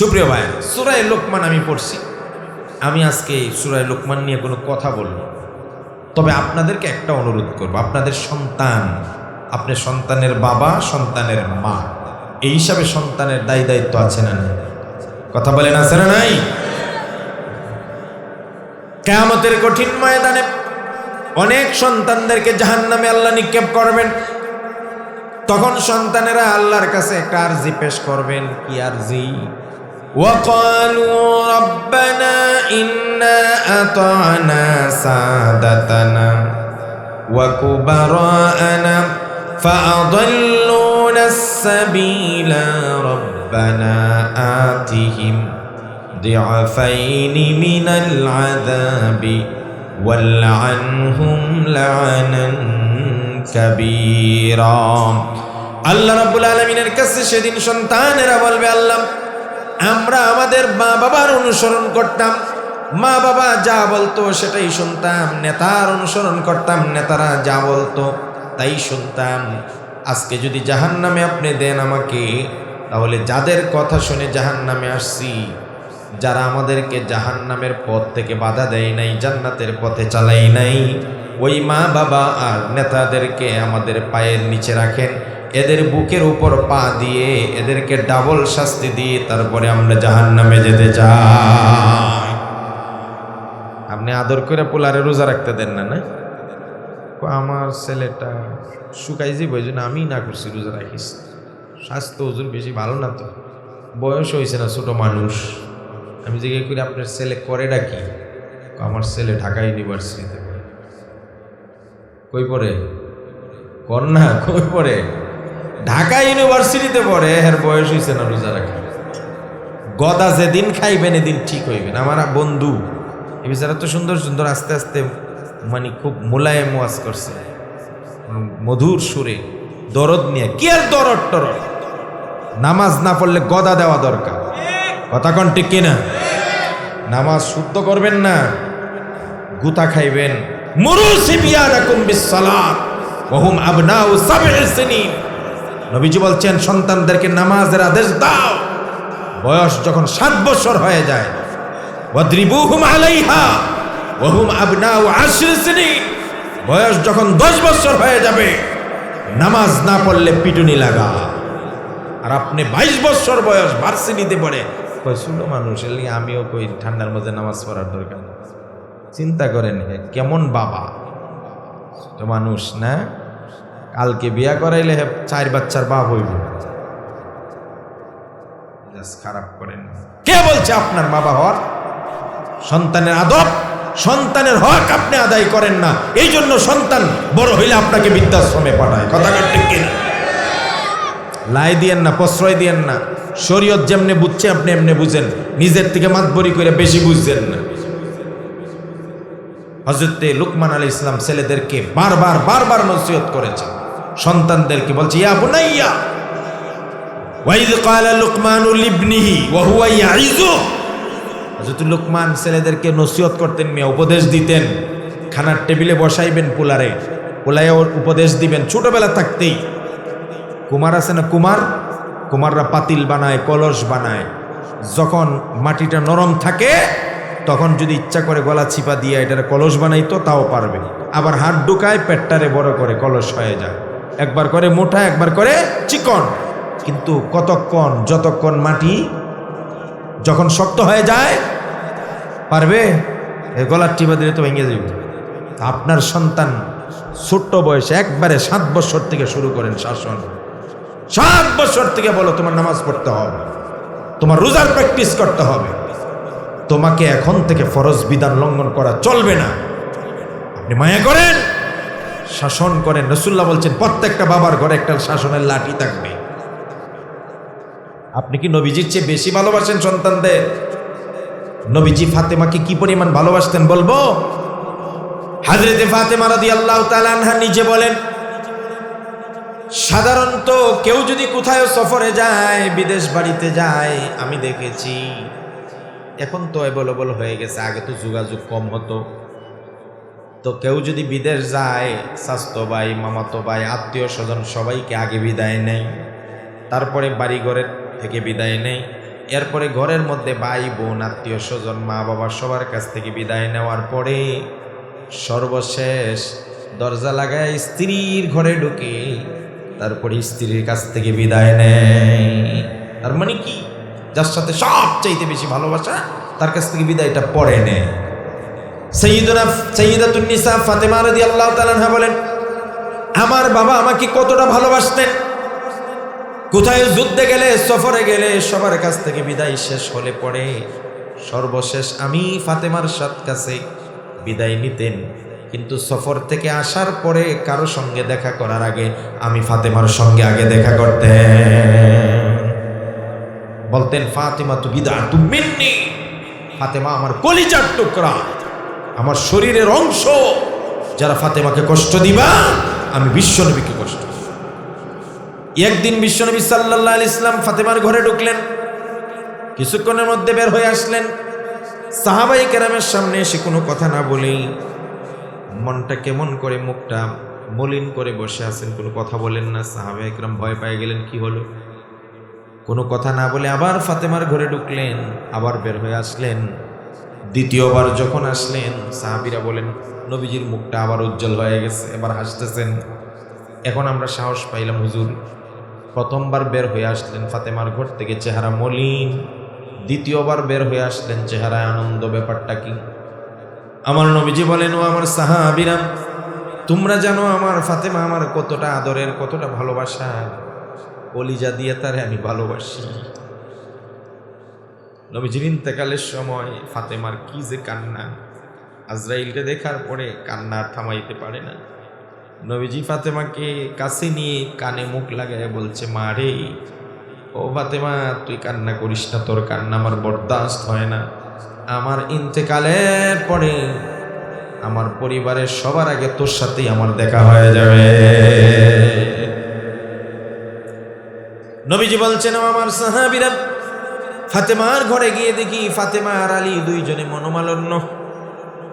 সুপ্রিয় ভাই, সুরায় লোকমান আমি পড়ছি। আমি আজকে সুরায় লোকমান নিয়ে কোনো কথা বলব তবে আপনাদেরকে একটা অনুরোধ করব, আপনাদের সন্তান আপনার সন্তানের বাবা, সন্তানের মা, এই হিসাবে সন্তানের দায়ী দায়িত্ব আছে না কথা বলেন, আছে না নাই? কেয়ামতের কঠিন ময়দানে অনেক সন্তানদেরকে জাহান নামে আল্লাহ নিক্ষেপ করবেন। তখন সন্তানেরা আল্লাহর কাছে একটা আরজি পেশ করবেন। কি আরজি? وقالوا ربنا إنا أطعنا سادتنا وكبراءنا فأضلونا السبيل ربنا آتهم ضعفين من العذاب والعنهم لعنا كبيرا আল্লাহ রাব্বুল আলমিনের কাছে সেদিন সন্তানেরা বলবে আল্লাহ আমরা আমাদের মা বাবার অনুসরণ করতাম। মা বাবা যা বলতো সেটাই শুনতাম, নেতার অনুসরণ করতাম, নেতারা যা বলতো তাই শুনতাম। আজকে যদি জাহান নামে আপনি দেন আমাকে, তাহলে যাদের কথা শুনে জাহান নামে আসছি, যারা আমাদেরকে জাহান নামের পথ থেকে বাধা দেয় নাই, জান্নাতের পথে চালাই নাই, ওই মা বাবা আর নেতাদেরকে আমাদের পায়ের নিচে রাখেন। এদের বুকের উপর পা দিয়ে এদেরকে ডাবল শাস্তি দিয়ে তারপরে আমরা জাহান নামে যেতে চাই। আপনি আদর করে পোলারে রোজা রাখতে দেন না না? আমার ছেলেটা শুকাই যাব ওই জন্য আমি না করছি রোজা রাখিস। স্বাস্থ্য ওজুর বেশি ভালো না তো। বয়স হয়েছে না ছোট মানুষ। আমি জিজ্ঞেস করি আপনার ছেলে করে ডাকি। আমার ছেলে ঢাকা ইউনিভার্সিটিতে কই পড়ে? কন্যা কই পড়ে? ঢাকা ইউনিভার্সিটিতে পড়ে, এর বয়স হয়েছে না রোজা রাখা। গদা যেদিন খাইবেন, এদিন ঠিক হইবেন। আমার বন্ধু এ বিচারা তো সুন্দর সুন্দর, আস্তে আস্তে মানে খুব মোলায়েম ওয়াজ করছে। মধুর সুরে দরদ নিয়ে, কি আর দরদ টরদ? নামাজ না পড়লে গদা দেওয়া দরকার। কথা কন ঠিক কিনা? নামাজ শুদ্ধ করবেন না, গুতা খাইবেন। মুরু সিবিয়ানাকুম বিসসালাত ওহুম আবনাউ সাবঈ সিনিন। নবীজি বলছেন, সন্তানদেরকে নামাজের আদেশ দাও। বয়স যখন সাত বছর হয়ে যায় বয়স যখন দশ বছর হয়ে যাবে, নামাজ না পড়লে পিটুনি লাগা আর আপনি বাইশ বছর বয়স ভার্সিটিতে পড়ে ছোট মানুষ এলি আমিও কই ঠান্ডার মধ্যে নামাজ পড়ার দরকার। চিন্তা করেন কেমন বাবা? মানুষ না? কালকে বিয়া করাইলে চার বাচ্চার বাপ হইব। খারাপ করেন। কে বলছে আপনার বাবা হওয়ার? সন্তানের আদব, সন্তানের হক আপনি আদায় করেন না। এই জন্য সন্তান বড় হইলে আপনাকে বৃদ্ধাশ্রমে পাঠায়। কথা লাই দিয়েন না, প্রশ্রয় দিয়েন না। শরীয়ত যেমনে বুঝছে, আপনি এমনি বুঝেন। নিজের থেকে মাতবরি করে বেশি বুঝছেন না। হজরতে লুকমান আলী ইসলাম ছেলেদেরকে বারবার বারবার নসিহত করেছেন। সন্তানদেরকে বলছে, ইয়া বুনাইয়া ওয়াইদ ক্বালা লুকমানু লিবনিহি ওয়া হুয়া ইয়াইযু হযরত লুকমান ছেলেদেরকে নসিহত করতেন, মিয়া উপদেশ দিতেন, খানার টেবিলে বসাইবেন পোলারে পোলায় উপদেশ দিবেন, ছোটবেলা থাকতেই কুমার আছে না কুমার? কুমাররা পাতিল বানায়, কলস বানায়, যখন মাটিটা নরম থাকে, তখন যদি ইচ্ছা করে গলা চিপা দিয়ে এটার কলস বানাইতো, তাও পারবে। আবার হাত ঢুকায় পেটটারে বড় করে কলস হয়ে যায়। একবার করে মোটা, একবার করে চিকন। কিন্তু কতক্ষণ, যতক্ষণ মাটি যখন শক্ত হয়ে যায়, পারবে? এ গলার টিপা দিলে তো ভেঙে যাবে। আপনার সন্তান ছোট্ট বয়সে একবারে সাত বছর থেকে শুরু করেন শাসন। সাত বছর থেকে বলো তোমার নামাজ পড়তে হবে। তোমার রোজার প্র্যাকটিস করতে হবে। তোমাকে এখন থেকে ফরজ বিধান লঙ্ঘন করা চলবে না। আপনি মায়া করেন। শাসন করেন। রসুল্লাহ বলছেন, প্রত্যেকটা বাবার ঘরে একটা শাসনের লাঠি থাকবে। আপনি কি নবীজির চেয়ে বেশি ভালোবাসেন সন্তানদের? নবীজি ফাতেমাকে কি পরিমাণ ভালোবাসতেন বলব? হাজরেতে ফাতেমা রাদি আল্লাহ তালানহা নিজে বলেন, সাধারণত কেউ যদি কোথায় সফরে যায়, বিদেশ বাড়িতে যায়, আমি দেখেছি, এখন তো এবলবল হয়ে গেছে, আগে তো যোগাযোগ কম হতো। তো কেউ যদি বিদেশ যায়, স্বাস্থ্য ভাই, মামাতো ভাই, আত্মীয় স্বজন সবাইকে আগে বিদায় নেয়, তারপরে বাড়িঘরের থেকে বিদায় নেয়, এরপরে ঘরের মধ্যে ভাই, বোন, আত্মীয় স্বজন, মা, বাবা সবার কাছ থেকে বিদায় নেওয়ার পরে সর্বশেষ দরজা লাগায় স্ত্রীর ঘরে ঢুকে তারপরে স্ত্রীর কাছ থেকে বিদায় নেয়। তার মানে কি? যার সাথে সব চাইতে বেশি ভালোবাসা, তার কাছ থেকে বিদায়টা পরে নেয়। সৈয়দুনা সৈয়দাতুন্নিসা ফাতেমা রাদিয়াল্লাহু তাআলা বলেন, আমার বাবা আমাকে কতটা ভালোবাসতেন। কোথায় যুদ্ধে গেলে, সফরে গেলে সবার কাছ থেকে বিদায় শেষ হলে পরে সর্বশেষ আমি ফাতেমার সাত কাছে বিদায় নিতেন। কিন্তু সফর থেকে আসার পরে কারও সঙ্গে দেখা করার আগে আমি ফাতেমার সঙ্গে আগে দেখা করতেন। বলতেন ফাতেমা তু বিদা ফাতেমা আমার কলিজার টুকরা। আমার শরীরের অংশ। যারা ফাতেমাকে কষ্ট দিবা, আমি বিশ্বনবীকে কষ্ট একদিন বিশ্বনবী আলাইহি ইসলাম ফাতেমার ঘরে ঢুকলেন। কিছুক্ষণের মধ্যে বের হয়ে আসলেন। সাহাবাই কেরামের সামনে এসে কোনো কথা না বলেই মনটা কেমন করে মুখটা মলিন করে বসে আছেন, কোনো কথা বলেন না। সাহাবাই একরাম ভয় পেয়ে গেলেন, কি হলো? কোনো কথা না বলে আবার ফাতেমার ঘরে ঢুকলেন, আবার বের হয়ে আসলেন। দ্বিতীয়বার যখন আসলেন, সাহাবিরা বলেন, নবীজির মুখটা আবার উজ্জ্বল হয়ে গেছে, এবার হাসতেছেন। এখন আমরা সাহস পাইলাম, হুজুর। প্রথমবার বের হয়ে আসলেন ফাতেমার ঘর থেকে, চেহারা মলিন। দ্বিতীয়বার বের হয়ে আসলেন, চেহারায় আনন্দ, ব্যাপারটা কি? আমার নবীজি বলেন, ও আমার সাহাবিরাম তোমরা জানো আমার ফাতেমা আমার কতটা আদরের, কতটা ভালোবাসা কলিজা দিয়ে তারে আমি ভালোবাসি। নবীজির ইন্তেকালের সময় ফাতেমার কি যে কান্না, আজরাইলকে দেখার পরে কান্না থামাইতে পারে না। নবীজি ফাতেমাকে কাছে নিয়ে কানে মুখ লাগায় বলছে, মা রে, ও ফাতেমা, তুই কান্না করিস না, তোর কান্না আমার বরদাস্ত হয় না। আমার ইন্তেকালের পরে আমার পরিবারের সবার আগে তোর সাথেই আমার দেখা হয়ে যাবে। নবীজি বলছেন, আমার সাহাবিরা ফাতেমার ঘরে গিয়ে দেখি ফাতেমা আর আলী দুইজনে মনোমালন্য।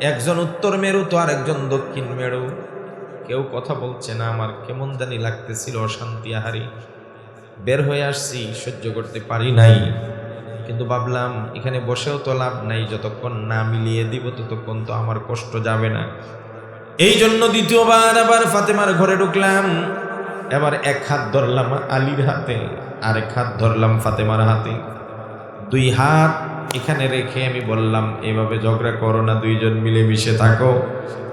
একজন উত্তর মেরু তো আর একজন দক্ষিণ মেরু। কেউ কথা বলছে না, আমার কেমন জানি লাগতেছিল অশান্তি আহারি। বের হয়ে আসছি, সহ্য করতে পারি নাই। কিন্তু ভাবলাম, এখানে বসেও তো লাভ নাই, যতক্ষণ না মিলিয়ে দিব, ততক্ষণ তো আমার কষ্ট যাবে না। এই জন্য দ্বিতীয়বার আবার ফাতেমার ঘরে ঢুকলাম। এবার এক হাত ধরলাম আলীর হাতে আর এক হাত ধরলাম ফাতেমার হাতে। দুই হাত এখানে রেখে আমি বললাম, এভাবে ঝগড়া করো না, দুইজন মিলে মিশে থাকো।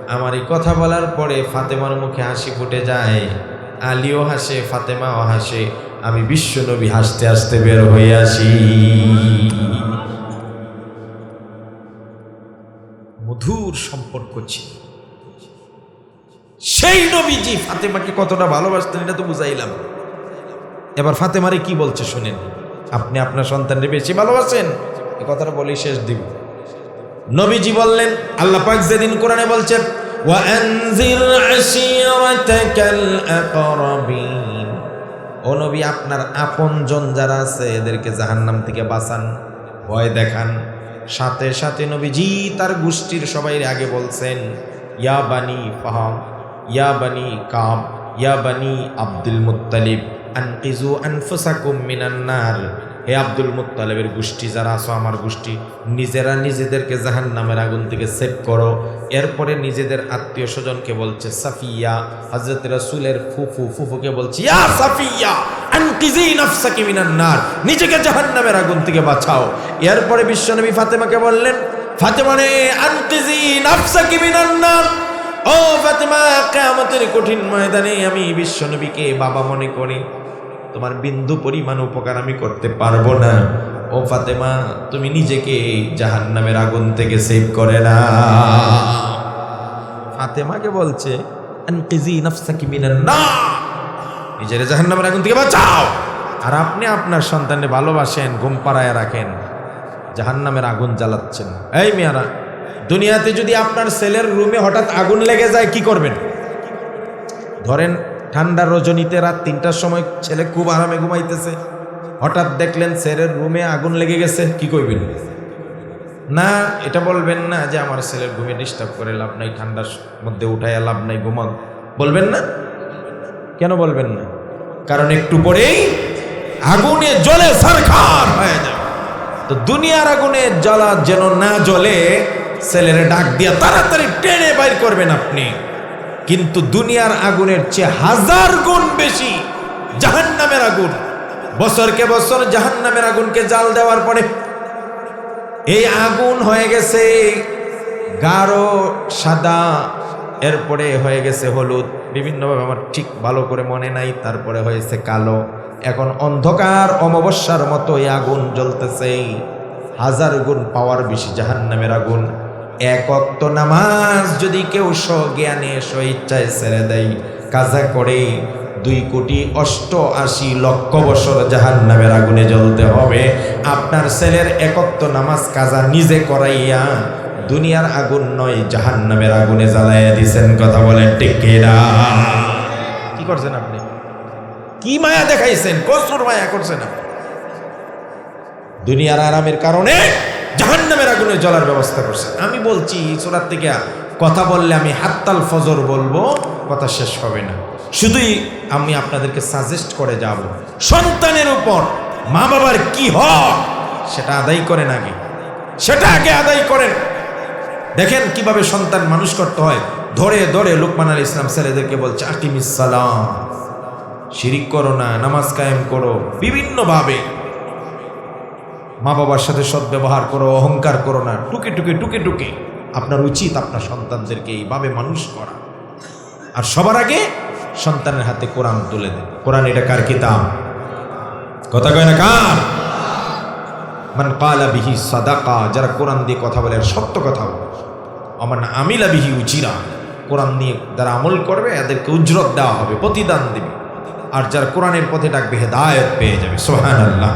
আমার এই কথা বলার পরে ফাতেমার মুখে হাসি ফুটে যায়। আলীও হাসে, ফাতেমাও হাসে। আমি বিশ্বনবী হাসতে হাসতে বের হয়ে আসি। মধুর সম্পর্ক ছিল। সেই নবীজি ফাতেমাকে কতটা ভালোবাসতেন, এটা তো বুঝাইলাম। এবার ফাতেমারে কি বলছে, শুনেন। আপনি আপনার সন্তানকে বেশি ভালোবাসেন এ কথাটা বলি শেষ দিব নবীজি বললেন আল্লাহ পাক যেদিন কোরআনে বলছেন وأنذر عشيرتك الأقربين ও নবী আপনার আপনজন যারা আছে এদেরকে জাহান্নাম থেকে বাঁচান ভয় দেখান সাথে সাথে নবীজি তার গোষ্ঠীর সবাই আগে বলছেন ইয়া বানি ফাহাম ইয়া বানি কাব ইয়া বানি আব্দুল মুত্তালিব আনকিজু আনফুসাকুম মিনান নার। হে আব্দুল মুত্তালিবের গোষ্ঠী, যারা আছো আমার গোষ্ঠী, নিজেরা নিজেদেরকে জাহান নামের আগুন থেকে সেভ করো। এরপরে নিজেদের আত্মীয় স্বজনকে বলছে, সাফিয়া। হজরত রসুলের ফুফু, ফুফুকে বলছে, ইয়া সাফিয়া নিজেকে জাহান্নামের আগুন থেকে বাঁচাও। এরপরে বিশ্বনবী ফাতেমাকে বললেন, ফাতেমা রে, আনকিজি নাফসাকি মিনান ও ফাতেমা, কিয়ামতের কঠিন ময়দানে আমি বিশ্বনবীকে বাবা মনে করি। তোমার বিন্দু পরিমাণ উপকার আমি করতে পারব না। ও ফাতেমা, তুমি নিজেকে জাহান্নামের আগুন থেকে সেভ করে না ফাতেমাকে বলছে নিজের জাহান্নামের আগুন থেকে বাঁচাও। আর আপনি আপনার সন্তানকে ভালোবাসেন, ঘুম পাড়ায় রাখেন। জাহান্নামের আগুন জ্বালাচ্ছেন। এই মেয়ারা, দুনিয়াতে যদি আপনার ছেলের রুমে হঠাৎ আগুন লেগে যায়, কি করবেন? ধরেন ঠান্ডা রজনীতে রাত তিনটার সময় ছেলে খুব আরামে ঘুমাইতেছে। হঠাৎ দেখলেন ছেলের রুমে আগুন লেগে গেছে। কি করবেন না, এটা বলবেন না যে আমার ছেলের ঘুমে ডিস্টার্ব করে লাভ নাই, ঠান্ডার মধ্যে উঠাইয়া লাভ নাই, ঘুমাও। বলবেন না? কেন বলবেন না? কারণ একটু পরেই আগুনে জলে সরকার হয়ে যাবে। তো দুনিয়ার আগুনে জ্বলা যেন না জ্বলে, ছেলেরে ডাক দিয়া তাড়াতাড়ি টেনে বাইর করবেন আপনি। কিন্তু দুনিয়ার আগুনের চেয়ে হাজার গুণ বেশি জাহান নামের আগুন। বছরকে বছর জাহান নামের আগুনকে জাল দেওয়ার পরে এই আগুন হয়ে গেছে গাঢ়, সাদা, এরপরে হয়ে গেছে হলুদ। বিভিন্নভাবে আমার ঠিক ভালো করে মনে নাই, তারপরে হয়েছে কালো। এখন অন্ধকার, অমাবস্যার মতো এই আগুন জ্বলতেছে। হাজার গুণ পাওয়ার বেশি জাহান নামের আগুন। এক অক্ত নামাজ যদি কেউ স্বজ্ঞানে স্বইচ্ছায় ছেড়ে দেয় কাজা করে দুই কোটি অষ্ট আশি লক্ষ বছর জাহান নামের আগুনে জ্বলতে হবে। আপনার ছেলের একত্ব নামাজ কাজা নিজে করাইয়া দুনিয়ার আগুন নয় জাহান নামের আগুনে জ্বালাইয়া দিছেন কথা বলেন টেকেরা কি করছেন আপনি? কি মায়া দেখাইছেন? কসুর মায়া করছেন আপনি? দুনিয়ার আরামের কারণে জাহান নামের আগুনে জ্বলার ব্যবস্থা করছে। আমি বলছি সোরার থেকে কথা বললে আমি হাত্তাল ফজর বলব, কথা শেষ হবে না। শুধুই আমি আপনাদেরকে সাজেস্ট করে যাব, সন্তানের উপর মা বাবার কি হক সেটা আদায় করেন আগে। সেটা আগে আদায় করেন। দেখেন কীভাবে সন্তান মানুষ করতে হয়। ধরে ধরে লুকমান আলী ইসলাম ছেলেদেরকে বলছে, আকিমিস সালাম, শিরিক করো না, নামাজ কায়েম করো। বিভিন্নভাবে মা বাবার সাথে সদ্ব্যবহার করো, অহংকার করো না, টুকে টুকে টুকে টুকে। আপনার উচিত আপনার সন্তানদেরকে এইভাবে মানুষ করা। আর সবার আগে সন্তানের হাতে কোরআন তুলে দেন। কোরআন এটা কার কিতাব? কথা কয় না কার? মান কালা বিহি সাদাকা, যারা কোরআন দিয়ে কথা বলে আর সত্য কথা বলে। আমার আমিলা বিহি উচিরা কোরআন নিয়ে যারা আমল করবে, এদেরকে উজ্জ্বল দেওয়া হবে, প্রতিদান দেবে। আর যারা কোরআনের পথে ডাকবে, হেদায়ত পেয়ে যাবে সোহান আল্লাহ